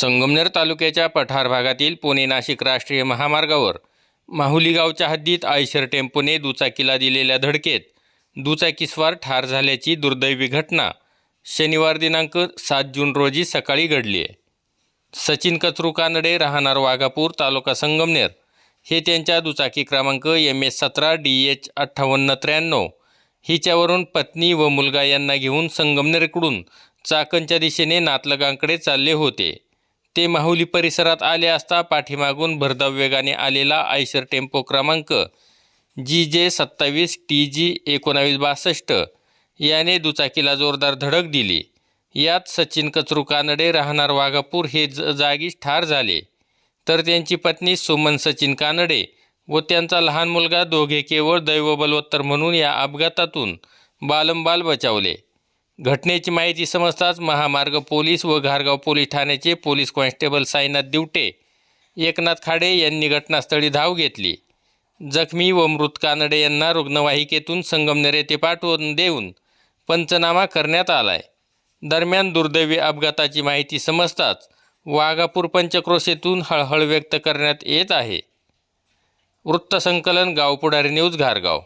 संगमनेर तालुक्याच्या पठार भागातील पुणे नाशिक राष्ट्रीय महामार्गावर माहुली गावच्या हद्दीत आयशर टेम्पोने दुचाकीला दिलेल्या धडकेत दुचाकीस्वार ठार झाल्याची दुर्दैवी घटना शनिवार दिनांक सात जून रोजी सकाळी घडली आहे. सचिन कचरू कानडे राहणार वाघापूर तालुका संगमनेर. हे त्यांच्या दुचाकी क्रमांक एम एस सतरा डी एच अठ्ठावन्न त्र्याण्णव हिच्यावरून पत्नी व मुलगा यांना घेऊन संगमनेरकडून चाकणच्या दिशेने नातलगांकडे चालले होते. ते माहुली परिसरात आले असता पाठीमागून भरधाव वेगाने आलेला आयशर टेम्पो क्रमांक जी जे सत्तावीस टी जी एकोणावीस बासष्ट याने दुचाकीला जोरदार धडक दिली. यात सचिन कचरू कानडे राहणार वाघापूर हे ज जागीच ठार झाले. तर त्यांची पत्नी सुमन सचिन कानडे व त्यांचा लहान मुलगा दोघे केवळ दैव बलवत्तर म्हणून या अपघातातून बालंबाल बचावले. घटनेची माहिती समजताच महामार्ग पोलीस व घारगाव पोलीस ठाण्याचे पोलीस कॉन्स्टेबल साईनाथ दिवटे एकनाथ खाडे यांनी घटनास्थळी धाव घेतली. जखमी व मृत कानडे यांना रुग्णवाहिकेतून संगमनेर येथे पाठवून देऊन पंचनामा करण्यात आलाय. दरम्यान दुर्दैवी अपघाताची माहिती समजताच वाघापूर पंचक्रोशेतून हळहळ व्यक्त करण्यात येत आहे. वृत्तसंकलन गावपुढारी न्यूज घारगाव.